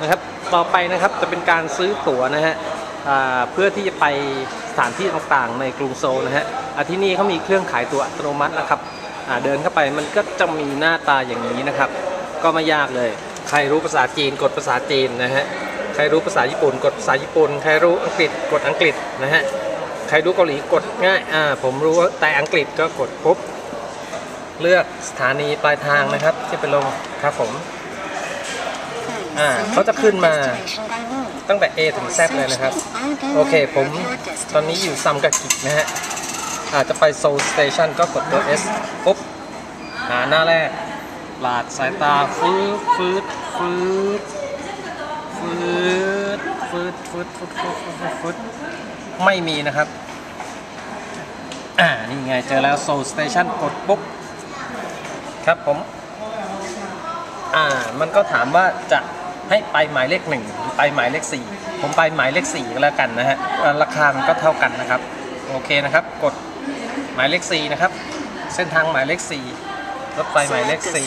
นะครับ ต่อไปนะครับจะเป็นการซื้อตั๋วนะฮะเพื่อที่จะไปสถานที่ต่างๆ ในกรุงโซลนะฮะที่นี่เขามีเครื่องขายตั๋วอัตโนมัตินะครับเดินเข้าไปมันก็จะมีหน้าตาอย่างนี้นะครับ ก็ไม่ยากเลย ใครรู้ภาษาจีนกดภาษาจีนนะฮะใครรู้ภาษาญี่ปุ่น กดภาษาญี่ปุ่น ใครรู้อังกฤษกดอังกฤษนะฮะใครรู้เกาหลีกดง่ายอ่าผมรู้แต่อังกฤษก็กดปุ๊บเลือกสถานีปลายทางนะครับที่ไปลงครับผม อ่าเขาจะขึ้นมาตั้งแต่ A ถึง Z เลยนะครับ โอเค ผมตอนนี้อยู่ซัมกากินะฮะ อาจจะไปโซลสเตชันก็กดตัว S ปุ๊บ หาหน้าแรกหลาดสายตาฟืดฟืดฟืดฟืดฟืดฟืดฟืดฟืดฟืดฟืดฟืดไม่มีนะครับ อ่า นี่ไงเจอแล้วโซลสเตชันกดปุ๊บ ครับผม อ่า มันก็ถามว่าจะ ให้ไปหมายเลขหนึ่งไปหมายเลขสี่ผมไปหมายเลขสี่ก็แล้วกันนะฮะราคามันก็เท่ากันนะครับโอเคนะครับกดหมายเลขสี่นะครับ เส้นทางหมายเลขสี่รถไฟหมายเลขสี่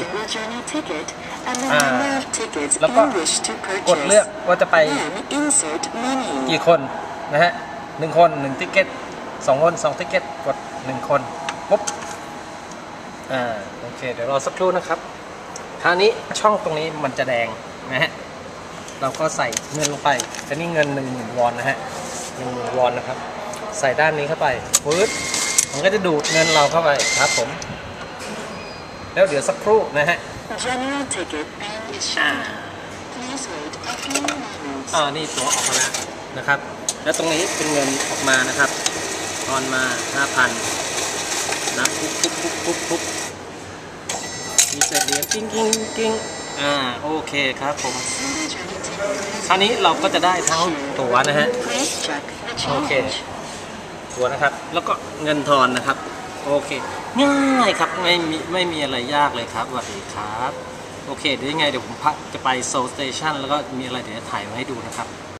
แล้วก็กดเลือกว่าจะไปกี่คนนะฮะหนึ่งคนหนึ่งติเกตสองคนสองติเกตกดหนึ่งคนปุ๊บอ่าโอเค เดี๋ยวรอสักครู่นะครับ คราวนี้ช่องตรงนี้มันจะแดงนะฮะ เราก็ใส่เงินลงไปแต่นี่เงินหนึ่งหมื่นวอนนะฮะหนึ่งหมื่นวอนนะครับ ใส่ด้านนี้เข้าไปปึ๊ดมันก็จะดูดเงินเราเข้าไปครับผม แล้วเดี๋ยวสักครู่นะฮะอ่านี่ตัวออกมาแล้วนะครับ แล้วตรงนี้เป็นเงินออกมานะครับตอนมา5,000นะปุ๊บปุ๊บปุ๊บปุ๊บปุ๊บมีเศษเหรียญกิ้งกิ้งกิ้งอ่า โอเคครับผม คราวนี้เราก็จะได้ทั้งตั๋วนะฮะ โอเค ตั๋วนะครับ แล้วก็เงินทอนนะครับ โอเค ง่ายครับ ไม่มีไม่มีอะไรยากเลยครับสวัสดีครับ โอเค เดี๋ยวยังไงเดี๋ยวผมพักจะไปโซลสเตชันแล้วก็มีอะไรเดี๋ยวจะถ่ายมาให้ดูนะครับ